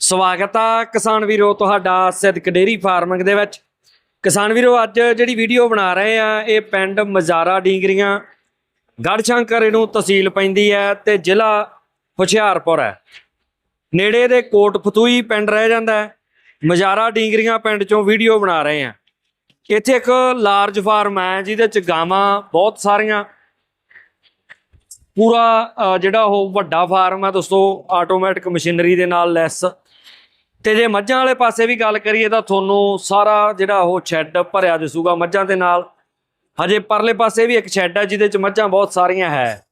ਸਵਾਗਤ ਆ ਕਿਸਾਨ ਵੀਰੋ ਤੁਹਾਡਾ ਸਿੱਧਕ ਡੇਰੀ ਫਾਰਮਿੰਗ ਦੇ ਵਿੱਚ। ਕਿਸਾਨ ਵੀਰੋ, ਅੱਜ ਜਿਹੜੀ ਵੀਡੀਓ ਬਣਾ ਰਹੇ ਆ, ਇਹ ਪਿੰਡ ਮਜ਼ਾਰਾ ਡੀਂਗਰੀਆਂ। ਗੜਸ਼ੰਕਰ ਇਹਨੂੰ ਤਹਿਸੀਲ ਪੈਂਦੀ ਹੈ ਤੇ ਜ਼ਿਲ੍ਹਾ ਹੁਸ਼ਿਆਰਪੁਰ ਹੈ। ਨੇੜੇ ਦੇ ਕੋਟ ਫਤੂਈ ਪਿੰਡ ਰਹਿ ਜਾਂਦਾ ਹੈ। ਮਜ਼ਾਰਾ ਡੀਂਗਰੀਆਂ ਪਿੰਡ ਚੋਂ ਵੀਡੀਓ ਬਣਾ ਰਹੇ ਆ। ਇੱਥੇ ਇੱਕ ਲਾਰਜ ਫਾਰਮ ਹੈ, ਜਿਹਦੇ ਚ ਗਾਵਾਂ ਬਹੁਤ ਸਾਰੀਆਂ। ਪੂਰਾ ਜਿਹੜਾ ਉਹ ਵੱਡਾ ਫਾਰਮ ਹੈ ਦੋਸਤੋ, ਆਟੋਮੈਟਿਕ ਮਸ਼ੀਨਰੀ ਦੇ ਨਾਲ ਲੈਸ ਤੇ ਜੇ ਮੱਝਾਂ ਵਾਲੇ ਪਾਸੇ ਵੀ ਗੱਲ ਕਰੀਏ ਤਾਂ ਤੁਹਾਨੂੰ ਸਾਰਾ ਜਿਹੜਾ ਉਹ ਸ਼ੈੱਡ ਭਰਿਆ ਦਿਸੂਗਾ ਮੱਝਾਂ ਦੇ ਨਾਲ। ਹਜੇ ਪਰਲੇ ਪਾਸੇ ਵੀ ਇੱਕ ਸ਼ੈੱਡ ਹੈ ਜਿਹਦੇ ਚ ਮੱਝਾਂ ਬਹੁਤ ਸਾਰੀਆਂ ਹੈ।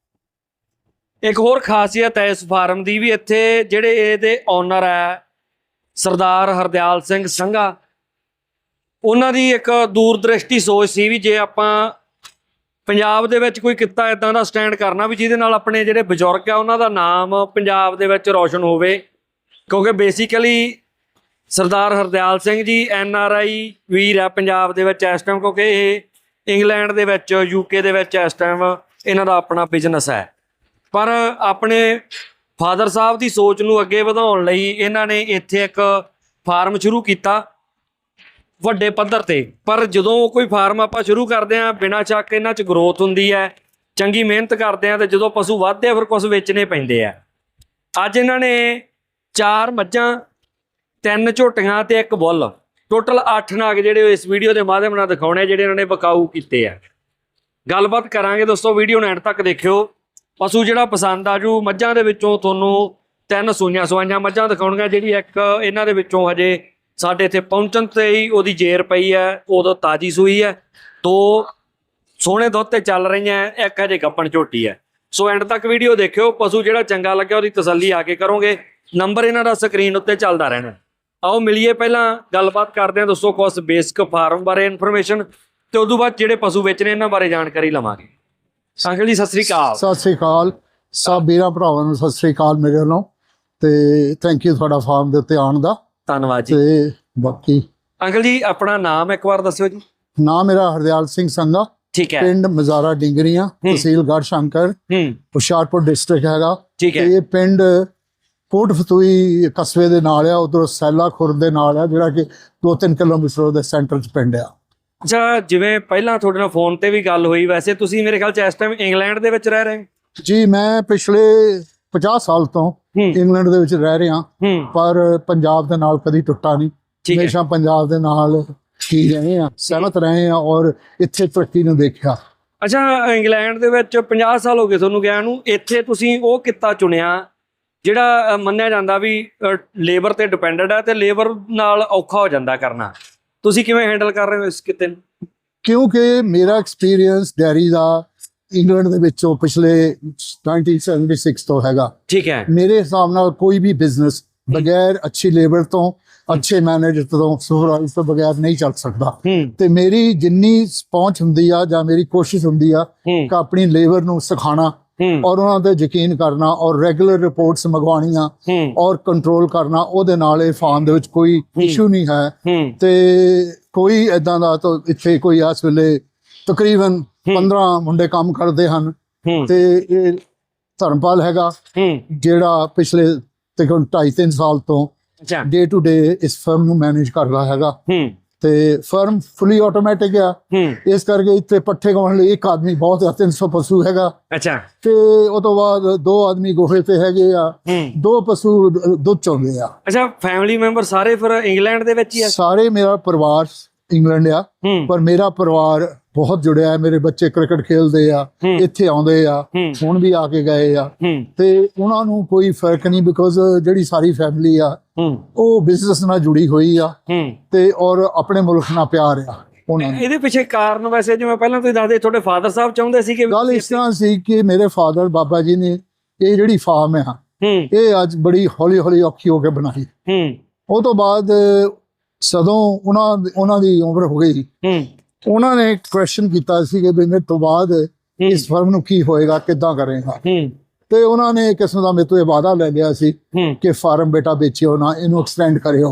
ਇੱਕ ਹੋਰ ਖਾਸੀਅਤ ਹੈ ਇਸ ਫਾਰਮ ਦੀ ਵੀ ਇੱਥੇ ਜਿਹੜੇ ਇਹਦੇ ਓਨਰ ਹੈ, ਸਰਦਾਰ ਹਰਦਿਆਲ ਸਿੰਘ ਸੰਘਾ, ਉਹਨਾਂ ਦੀ ਇੱਕ ਦੂਰਦ੍ਰਿਸ਼ਟੀ ਸੋਚ ਸੀ ਵੀ ਜੇ ਆਪਾਂ ਪੰਜਾਬ ਦੇ ਵਿੱਚ ਕੋਈ ਕਿੱਤਾ ਇਦਾਂ ਦਾ ਸਟੈਂਡ ਕਰਨਾ ਵੀ ਜਿਹਦੇ ਨਾਲ ਆਪਣੇ ਜਿਹੜੇ ਬਜ਼ੁਰਗ ਆ, ਉਹਨਾਂ ਦਾ ਨਾਮ ਪੰਜਾਬ ਦੇ ਵਿੱਚ ਰੌਸ਼ਨ ਹੋਵੇ। ਕਿਉਂਕਿ basically Sardar Hardial Singh ji N R I ਵੀਰ ਆ ਪੰਜਾਬ ਦੇ ਵਿੱਚ ਇਸ ਟਾਈਮ ਕਿਉਂਕਿ ਇਹ ਇੰਗਲੈਂਡ ਦੇ ਵਿੱਚ ਯੂਕੇ ਦੇ ਵਿੱਚ ਇਸ ਟਾਈਮ ਇਹਨਾਂ ਦਾ ਆਪਣਾ ਬਿਜ਼ਨਸ ਹੈ। ਪਰ ਆਪਣੇ ਫਾਦਰ ਸਾਹਿਬ ਦੀ ਸੋਚ ਨੂੰ ਅੱਗੇ ਵਧਾਉਣ ਲਈ ਇਹਨਾਂ ਨੇ ਇੱਥੇ ਇੱਕ ਫਾਰਮ ਸ਼ੁਰੂ ਕੀਤਾ, ਵੱਡੇ ਪੱਧਰ ਤੇ। ਪਰ ਜਦੋਂ ਕੋਈ ਫਾਰਮ ਆਪਾਂ ਸ਼ੁਰੂ ਕਰਦੇ ਆਂ ਬਿਨਾਂ ਚੱਕ ਇਹਨਾਂ 'ਚ ਗਰੋਥ ਹੁੰਦੀ ਹੈ, ਚੰਗੀ ਮਿਹਨਤ ਕਰਦੇ ਆਂ ਤੇ ਜਦੋਂ ਪਸ਼ੂ ਵੱਧਦੇ ਆ, ਫਿਰ ਕੁਝ ਵੇਚਣੇ ਪੈਂਦੇ ਆ। ਅੱਜ ਇਹਨਾਂ ਨੇ ਚਾਰ ਮੱਝਾਂ, ਤਿੰਨ ਝੋਟੀਆਂ ਤੇ ਇੱਕ ਬੁੱਲ। ਟੋਟਲ 8 ਨਾਗ ਜਿਹੜੇ ਇਸ ਵੀਡੀਓ ਦੇ ਮਾਧਿਅਮ ਨਾਲ ਦਿਖਾਉਣੇ ਜਿਹੜੇ ਇਹਨਾਂ ਨੇ ਬਕਾਊ ਕੀਤੇ ਆ। ਗੱਲਬਾਤ ਕਰਾਂਗੇ ਦੋਸਤੋ ਵੀਡੀਓ ਨੂੰ ਐਂਡ ਤੱਕ ਦੇਖਿਓ। ਪਸ਼ੂ ਜਿਹੜਾ ਪਸੰਦ ਆ ਜੂ, ਮੱਝਾਂ ਦੇ ਵਿੱਚੋਂ ਤੁਹਾਨੂੰ ਤਿੰਨ ਸੂਈਆਂ ਸਵਾਈਆਂ ਮੱਝਾਂ ਦਿਖਾਉਣਗੀਆਂ, ਜਿਹੜੀ ਇੱਕ ਇਹਨਾਂ ਦੇ ਵਿੱਚੋਂ ਹਜੇ ਸਾਡੇ ਇੱਥੇ ਪਹੁੰਚਣ ਤੇ ਹੀ ਉਹਦੀ ਜੇਰ ਪਈ ਹੈ, ਉਦੋਂ ਤਾਜੀ ਸੂਈ ਹੈ। ਦੋ ਸੋਹਣੇ ਦੁੱਧ ਤੇ ਚੱਲ ਰਹੀਆਂ, ਇੱਕ ਹਜੇ ਗੱਪਣ ਝੋਟੀ ਹੈ। ਸੋ ਐਂਡ ਤੱਕ ਵੀਡੀਓ ਦੇਖਿਓ, ਪਸ਼ੂ ਜਿਹੜਾ ਚੰਗਾ ਲੱਗਿਆ ਉਹਦੀ ਤਸੱਲੀ ਆ ਕੇ ਕਰੋਗੇ। ਨੰਬਰ ਇਹਨਾਂ ਦਾ ਸਕਰੀਨ ਉੱਤੇ ਚੱਲਦਾ ਰਹਿਣਾ। ਆਓ ਮਿਲੀਏ ਪਹਿਲਾਂ ਗੱਲਬਾਤ ਕਰਦੇ ਹਾਂ। ਦੋਸਤੋ ਕੁਝ ਬੇਸਿਕ ਫਾਰਮ ਬਾਰੇ ਇਨਫੋਰਮੇਸ਼ਨ ਤੇ ਉਦੋਂ ਬਾਅਦ ਜਿਹੜੇ ਪਸ਼ੂ ਵੇਚਣੇ ਇਹਨਾਂ ਬਾਰੇ ਜਾਣਕਾਰੀ ਲਵਾਂਗੇ। ਅੰਕਲ ਜੀ ਸਤਿ ਸ੍ਰੀ ਅਕਾਲ। ਸਤਿ ਸ੍ਰੀ ਅਕਾਲ। ਸਭ ਵੀਰਾਂ ਭਰਾਵਾਂ ਨੂੰ ਸਤਿ ਸ੍ਰੀ ਅਕਾਲ ਮੇਰੇ ਵੱਲੋਂ। ਤੇ ਥੈਂਕ ਯੂ ਤੁਹਾਡਾ ਫਾਰਮ ਦੇ ਉੱਤੇ ਆਉਣ ਦਾ। ਧੰਨਵਾਦ ਜੀ। ਤੇ ਬਾਕੀ ਅੰਕਲ ਜੀ ਆਪਣਾ ਨਾਮ ਇੱਕ ਵਾਰ ਦੱਸਿਓ ਜੀ। ਨਾਮ ਮੇਰਾ ਹਰਦਿਆਲ ਸਿੰਘ ਸੰਗਾ ਠੀਕ ਹੈ। ਪਿੰਡ ਮਜ਼ਾਰਾ ਡਿੰਗਰੀਆਂ ਤਹਿਸੀਲ ਗੜਸ਼ੰਕਰ ਹੂੰ। ਹੁਸ਼ਿਆਰਪੁਰ ਡਿਸਟ੍ਰਿਕਟ ਹੈਗਾ। ਠੀਕ ਹੈ। ਤੇ ਇਹ ਪਿੰਡ ਕੋਟ ਫਤੂਈ ਕਸਬੇ ਦੇ ਨਾਲ ਆ ਉਧਰ ਸੈਲਾ ਖੁਰਦ ਦੇ ਨਾਲ ਆ ਜਿਹੜਾ ਕਿ 2-3 ਕਿਲੋਮੀਟਰ ਉਹਦੇ ਸੈਂਟਰ 'ਚ ਪਿੰਡ ਆ। ਅੱਛਾ ਜਿਵੇਂ ਪਹਿਲਾਂ ਤੁਹਾਡੇ ਨਾਲ ਫੋਨ ਤੇ ਵੀ ਗੱਲ ਹੋਈ ਵੈਸੇ ਤੁਸੀਂ ਮੇਰੇ ਖਿਆਲ ਚ ਇਸ ਟਾਈਮ ਇੰਗਲੈਂਡ ਦੇ ਵਿੱਚ ਰਹਿ ਰਹੇ ਜੀ ਮੈਂ ਪਿਛਲੇ 50 ਸਾਲ ਤੋਂ ਇੰਗਲੈਂਡ ਦੇ ਵਿੱਚ ਰਹਿ ਰਿਹਾ। ਪਰ ਪੰਜਾਬ ਦੇ ਨਾਲ ਕਦੀ ਟੁੱਟਾ ਨਹੀਂ। ਹਮੇਸ਼ਾ ਪੰਜਾਬ ਦੇ ਨਾਲ ਹੀ ਰਹੇ ਆ ਸਹਿਮਤ ਰਹੇ ਆ ਔਰ ਇੱਥੇ ਤਰੱਕੀ ਨੂੰ ਦੇਖਿਆ। ਅੱਛਾ ਇੰਗਲੈਂਡ ਦੇ ਵਿੱਚ 50 ਸਾਲ ਹੋ ਗਏ ਤੁਹਾਨੂੰ ਗਿਆ ਨੂੰ। ਇੱਥੇ ਤੁਸੀਂ ਉਹ ਕਿੱਤਾ ਚੁਣਿਆ ਜਿਹੜਾ ਮੰਨਿਆ ਜਾਂਦਾ ਵੀ ਲੇਬਰ ਤੇ ਡਿਪੈਂਡਡ ਹੈ ਤੇ ਲੇਬਰ ਨਾਲ ਔਖਾ ਹੋ ਜਾਂਦਾ ਕਰਨਾ। ਤੁਸੀਂ ਕਿਵੇਂ ਹੈਂਡਲ ਕਰ ਰਹੇ ਹੋ ਇਸ ਕਿੱਤੇ ਨੂੰ? ਕਿਉਂਕਿ ਮੇਰਾ ਐਕਸਪੀਰੀਅੰਸ ਡੈਰੀ ਦਾ ਇੰਗਲੈਂਡ ਦੇ ਵਿੱਚੋਂ ਪਿਛਲੇ 1976 ਤੋਂ ਹੈਗਾ। ਠੀਕ ਹੈ। ਮੇਰੇ ਹਿਸਾਬ ਨਾਲ ਕੋਈ ਵੀ ਬਿਜ਼ਨਸ ਬਗੈਰ ਅੱਛੀ ਲੇਬਰ ਤੋਂ ਅੱਛੇ ਮੈਨੇਜਰ ਤੋਂ ਸੁਪਰਵਾਈਜ਼ਰ ਤੋਂ ਬਗੈਰ ਨਹੀਂ ਚੱਲ ਸਕਦਾ। ਤੇ ਮੇਰੀ ਜਿੰਨੀ ਪਹੁੰਚ ਹੁੰਦੀ ਆ ਜਾਂ ਮੇਰੀ ਕੋਸ਼ਿਸ਼ ਹੁੰਦੀ ਆ ਕਿ ਆਪਣੀ ਲੇਬਰ ਨੂੰ ਸਿਖਾਣਾ ਔਰ ਉਹਨਾਂ ਤੇ ਯਕੀਨ ਕਰਨਾ ਔਰ ਰੈਗੂਲਰ ਰਿਪੋਰਟਸ ਮੰਗਵਾਉਣੀਆਂ ਔਰ ਕੰਟਰੋਲ ਕਰਨਾ ਉਹਦੇ ਨਾਲ ਇਹ ਫਾਰਮ ਦੇ ਵਿੱਚ ਕੋਈ ਇਸ਼ੂ ਨਹੀਂ ਹੈ। ਤੇ ਕੋਈ ਐਦਾਂ ਦਾ ਤਾਂ ਇੱਥੇ ਕੋਈ ਇਸ ਵੇਲੇ ਤਕਰੀਬਨ 15 ਮੁੰਡੇ ਕੰਮ ਕਰਦੇ ਹਨ। ਤੇ ਇਹ ਧਰਮਪਾਲ ਹੈਗਾ ਜਿਹੜਾ ਪਿਛਲੇ ਤਕਰੀਬਨ 2.5 ਸਾਲ ਤੋਂ ਅੱਛਾ। ਡੇ ਟੂ ਡੇ ਇਸ ਫਰਮ ਨੂੰ ਮੈਨੇਜ ਕਰ ਰਿਹਾ ਹੈਗਾ। ਹੂੰ। ਤੇ ਫਰਮ ਫੁੱਲੀ ਆਟੋਮੈਟਿਕ ਆ। ਇਸ ਕਰਕੇ ਇੱਥੇ ਪੱਠੇ ਗਾਉਣ ਲਈ ਇੱਕ ਆਦਮੀ ਬਹੁਤ ਆ 300 ਪਸ਼ੂ ਹੈਗਾ। ਅੱਛਾ। ਤੇ ਉਹ ਤੋਂ ਬਾਅਦ ਦੋ ਆਦਮੀ ਗੋਹੇ ਤੇ ਹੈਗੇ ਆ। ਦੋ ਪਸ਼ੂ ਦੁੱਧ ਚੋਂਦੇ ਆ। ਅੱਛਾ ਫੈਮਿਲੀ ਮੈਂਬਰ ਸਾਰੇ ਫਿਰ ਇੰਗਲੈਂਡ ਦੇ ਵਿੱਚ ਹੀ ਆ? ਸਾਰੇ ਮੇਰਾ ਪਰਿਵਾਰ ਇੰਗਲੈਂਡ ਆ। ਪਰ ਮੇਰਾ ਪਰਿਵਾਰ ਬਹੁਤ ਜੁੜਿਆ ਹੈ ਮੇਰੇ ਬੱਚੇ ਕ੍ਰਿਕਟ ਖੇਡਦੇ ਆ ਇੱਥੇ ਆਉਂਦੇ ਆ ਹੁਣ ਵੀ ਆ ਕੇ ਗਏ ਆ। ਤੇ ਉਹਨਾਂ ਨੂੰ ਕੋਈ ਫ਼ਰਕ ਨਹੀਂ ਬਿਕੋਜ਼ ਜਿਹੜੀ ਸਾਰੀ ਫੈਮਿਲੀ ਆ ਉਹ ਬਿਜ਼ਨਸ ਨਾਲ ਜੁੜੀ ਹੋਈ ਆ। ਤੇ ਔਰ ਆਪਣੇ ਮੁਲਕ ਨਾਲ ਪਿਆਰ ਆ ਉਹਨਾਂ ਨੂੰ ਇਹਦੇ ਪਿੱਛੇ ਕਾਰਨ ਵੈਸੇ ਜਿਵੇਂ ਪਹਿਲਾਂ ਤੁਸੀਂ ਦੱਸਦੇ ਤੁਹਾਡੇ ਫਾਦਰ ਸਾਹਿਬ ਚਾਹੁੰਦੇ ਸੀ ਕਿ ਗੱਲ ਇਸ ਤਰ੍ਹਾਂ ਸੀ ਕਿ ਮੇਰੇ ਫਾਦਰ ਬਾਬਾ ਜੀ ਨੇ ਇਹ ਜਿਹੜੀ ਫਾਰਮ ਆ ਹੂੰ। ਇਹ ਅੱਜ ਬੜੀ ਹੌਲੀ ਹੌਲੀ ਔਖੀ ਹੋ ਕੇ ਬਣਾਈ। ਉਹ ਤੋਂ ਬਾਅਦ ਸਦੋਂ ਉਹਨਾਂ ਉਹਨਾਂ ਦੀ ਉਮਰ ਹੋ ਗਈ। ਉਹਨਾਂ ਨੇ ਕੁਐਸਚਨ ਕੀਤਾ ਸੀ ਕਿ ਮੇਰੇ ਤੋਂ ਬਾਅਦ ਇਸ ਫਰਮ ਨੂੰ ਕੀ ਹੋਏਗਾ ਕਿੱਦਾਂ ਕਰੇਗਾ। ਤੇ ਉਹਨਾਂ ਨੇ ਕਿਸਮ ਦਾ ਮੇਰੇ ਤੋਂ ਇਹ ਵਾਅਦਾ ਲੈ ਲਿਆ ਸੀ ਕਿ ਫਾਰਮ ਬੇਟਾ ਵੇਚਿਓ ਨਾ ਇਹਨੂੰ ਐਕਸਟੈਂਡ ਕਰਿਓ।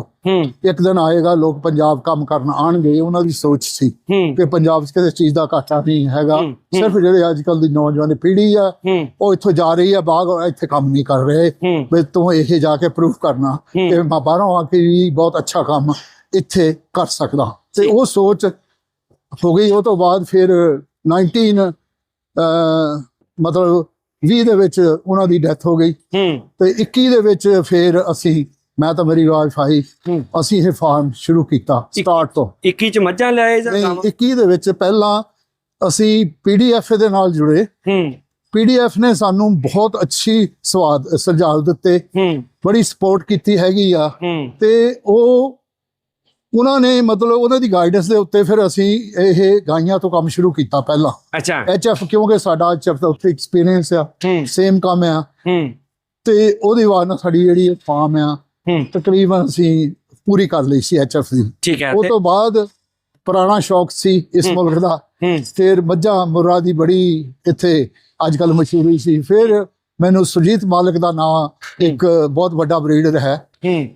ਇੱਕ ਦਿਨ ਆਏਗਾ ਲੋਕ ਪੰਜਾਬ ਕੰਮ ਕਰਨ ਆਣਗੇ ਉਹਨਾਂ ਦੀ ਸੋਚ ਸੀ ਕਿ ਪੰਜਾਬ 'ਚ ਕਿਸੇ ਚੀਜ਼ ਦਾ ਘਾਟਾ ਨਹੀਂ ਹੈਗਾ। ਸਿਰਫ ਜਿਹੜੇ ਅੱਜ ਕੱਲ ਦੀ ਨੌਜਵਾਨ ਪੀੜ੍ਹੀ ਆ ਉਹ ਇੱਥੋਂ ਜਾ ਰਹੀ ਆ ਬਾਗ ਇੱਥੇ ਕੰਮ ਨਹੀਂ ਕਰ ਰਹੇ। ਵੀ ਤੂੰ ਇਹ ਜਾ ਕੇ ਪ੍ਰੂਫ ਕਰਨਾ। ਕਿ ਮੈਂ ਬਾਹਰੋਂ ਆ ਕੇ ਵੀ ਬਹੁਤ ਅੱਛਾ ਕੰਮ ਇੱਥੇ ਕਰ ਸਕਦਾ। ਤੇ ਉਹ ਸੋਚ ਹੋ ਗਈ ਉਹ ਤੋਂ ਬਾਅਦ ਫਿਰ 19 ਅਹ, ਮਤਲਬ 20 ਦੇ ਵਿੱਚ ਉਹਨਾਂ ਦੀ ਡੈਥ ਹੋ ਗਈ। ਤੇ 21 ਦੇ ਵਿੱਚ ਫਿਰ ਅਸੀਂ ਮੈਂ ਤਾਂ ਮੇਰੀ ਵਾਈਫ ਆਈ ਅਸੀਂ ਇਹ ਫਾਰਮ ਸ਼ੁਰੂ ਕੀਤਾ ਸਟਾਰਟ ਤੋਂ। 21 ਚ ਮੱਝਾਂ ਲਿਆਏ ਜਾਂ ਨਹੀਂ ਗਾਵਾਂ? 21 ਦੇ ਵਿੱਚ ਪਹਿਲਾਂ ਅਸੀਂ ਪੀਡੀਐਫ ਦੇ ਨਾਲ ਜੁੜੇ। ਹੂੰ। ਪੀਡੀਐਫ ਨੇ ਸਾਨੂੰ ਬਹੁਤ ਅੱਛੀ ਸਵਾਦ ਸੁਝਾਅ ਦਿੱਤੇ। ਬੜੀ ਸਪੋਰਟ ਕੀਤੀ ਹੈਗੀ ਆ। ਤੇ ਉਹ ਉਹਨਾਂ ਨੇ ਮਤਲਬ ਉਹਨਾਂ ਦੀ ਗਾਈਡੈਂਸ ਦੇ ਉੱਤੇ ਫਿਰ ਅਸੀਂ ਇਹ ਗਾਈਆਂ ਤੋਂ ਕੰਮ ਸ਼ੁਰੂ ਕੀਤਾ ਪਹਿਲਾਂ। ਅੱਛਾ। ਐਚਐਫ ਕਿਉਂਕਿ ਸਾਡਾ ਐਚਐਫ ਦਾ ਉੱਥੇ ਐਕਸਪੀਰੀਅੰਸ ਆ ਸੇਮ ਕੰਮ ਆ। ਤੇ ਉਹਦੀ ਬਾਅਦ ਨਾਲ ਸਾਡੀ ਜਿਹੜੀ ਫਾਰਮ ਆ ਤਕਰੀਬਨ ਅਸੀਂ ਪੂਰੀ ਕਰ ਲਈ ਸੀ ਐਚਐਫ ਦੀ। ਠੀਕ ਹੈ ਉਹ ਤੇ- ਬਾਅਦ ਪੁਰਾਣਾ ਸ਼ੌਕ ਸੀ ਇਸ। ਮੁਲਕ ਦਾ। ਫਿਰ ਮੱਝਾਂ ਮੁਰਾ ਦੀ ਬੜੀ ਇੱਥੇ ਅੱਜ ਕੱਲ ਮਸ਼ਹੂਰੀ ਸੀ। ਫਿਰ ਮੈਨੂੰ ਸੁਜੀਤ ਮਾਲਕ ਦਾ ਨਾਮ ਇੱਕ ਬਹੁਤ ਵੱਡਾ ਬਰੀਡਰ ਹੈ।